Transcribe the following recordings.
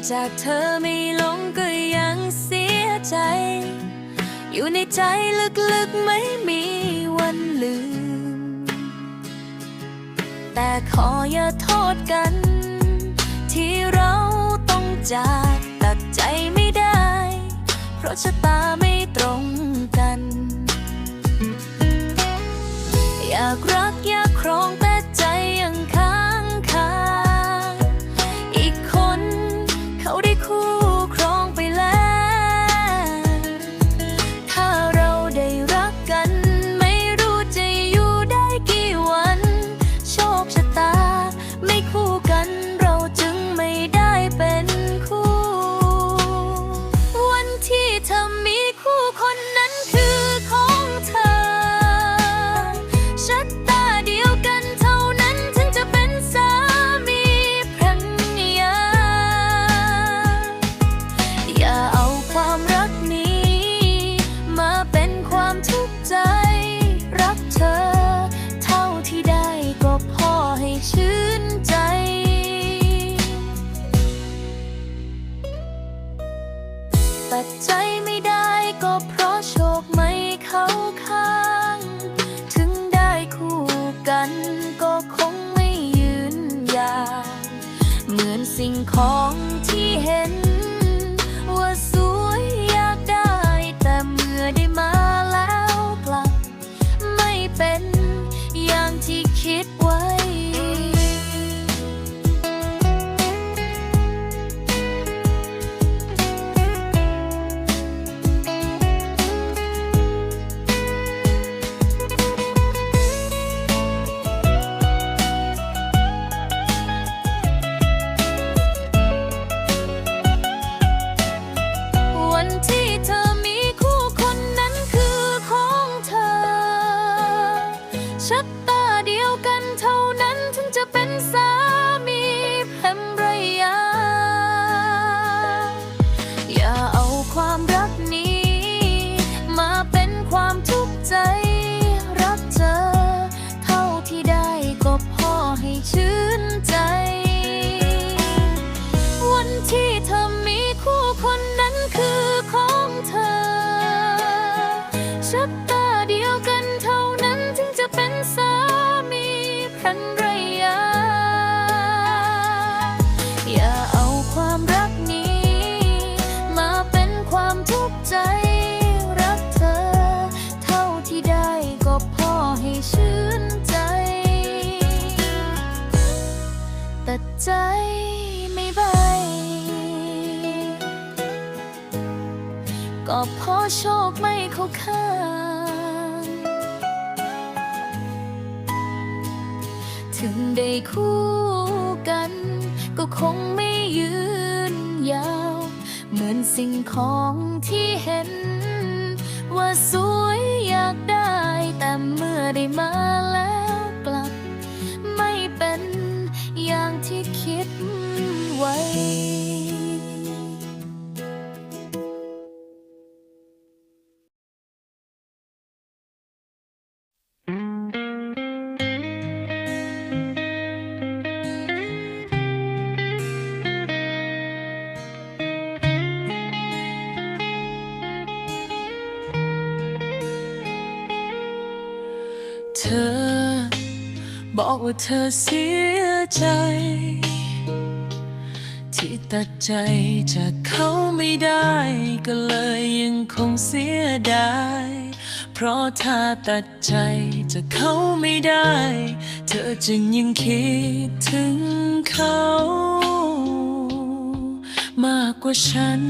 จากเธอไม่ลงก็ยังเสียใจ อยู่ในใจลึกๆไม่มีวันลืม แต่ขออย่าโทษกัน ที่เราต้องจากตัดใจไม่ได้ เพราะชะตาไม่ตรงกัน อยากรักอยาก ขอ ใจไม่ใบก็เพราะโชคไม่เข้าข้างถึงได้คู่กัน ก็คงไม่ยืนยาว เหมือนสิ่งของที่เห็น ว่าสวยอยากได้แต่เมื่อได้มาแล้ว ไว้เธอบอกว่าเธอเสียใจ ที่ตัดใจจากเขาไม่ได้ก็เลยยังคงเสียดาย เพราะถ้าตัดใจจากเขาไม่ได้ เธอจึงยังคิดถึงเขา มากกว่าฉัน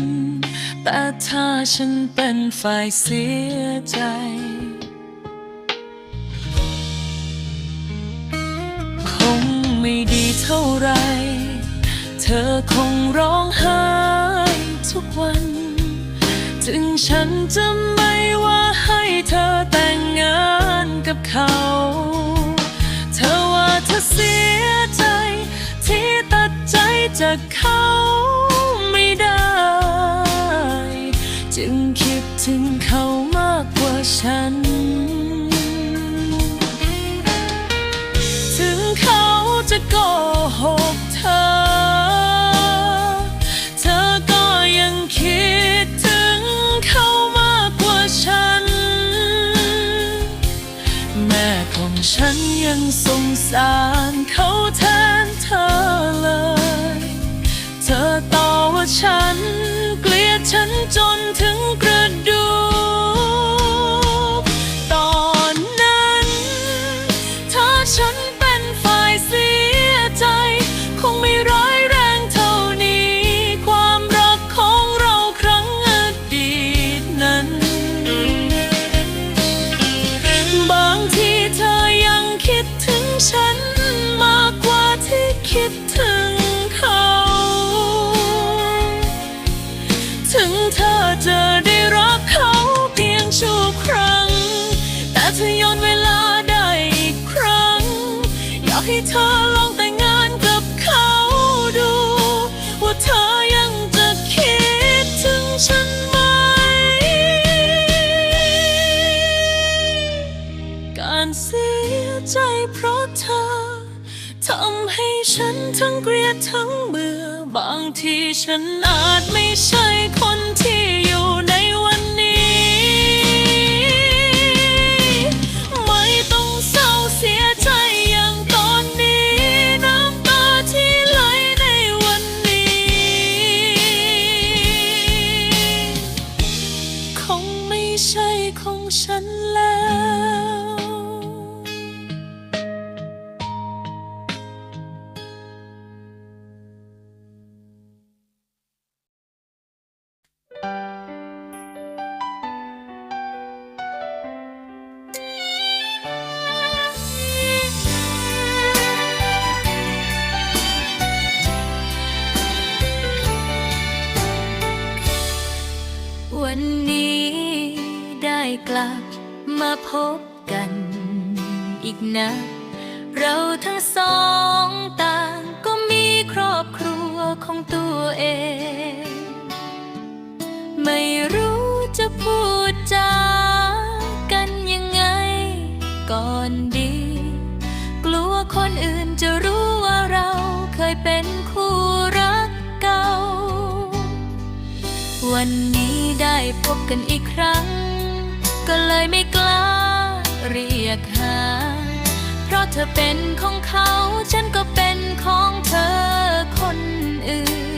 แต่ถ้าฉันเป็นฝ่ายเสียใจคงไม่ดีเท่าไหรเธอคงร้องไห้ทุกวัน ถึงฉันจะไม่ว่าให้เธอแต่งงานกับเขา เธอว่าเธอเสียใจ ที่ตัดใจจากเขาไม่ได้ จึงคิดถึงเขามากกว่าฉัน ถึงเขาจะโกหกเธอเธอ side. ทั้งเบื่อบางทีฉันอาจไม่ใช่ วันนี้ได้กลับมาพบกันอีกนะ เราทั้งสองต่างก็มีครอบครัวของตัวเอง ไม่รู้จะพูดจากันยังไง ก่อนดี กลัวคนอื่นจะรู้ว่าเราเคยเป็นคู่รักเก่า วัน พบกันอีกครั้ง ก็เลยไม่กล้าเรียกหา เพราะเธอเป็นของเขา ฉันก็เป็นของเธอคนอื่น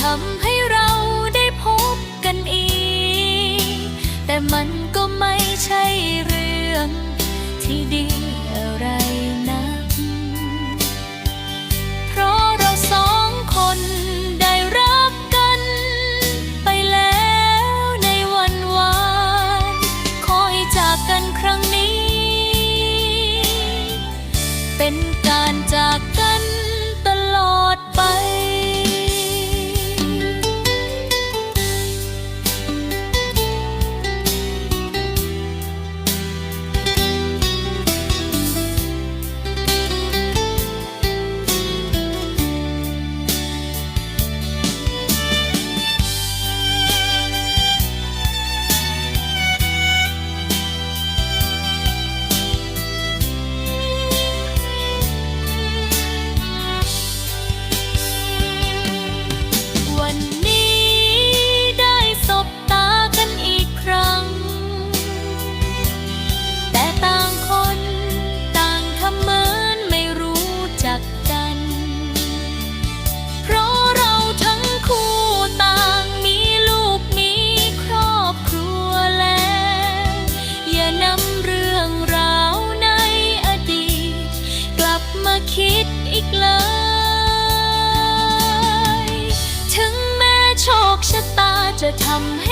ทำให้เราได้พบกันอีก แต่มันก็ไม่ใช่เรื่องที่ดี 밤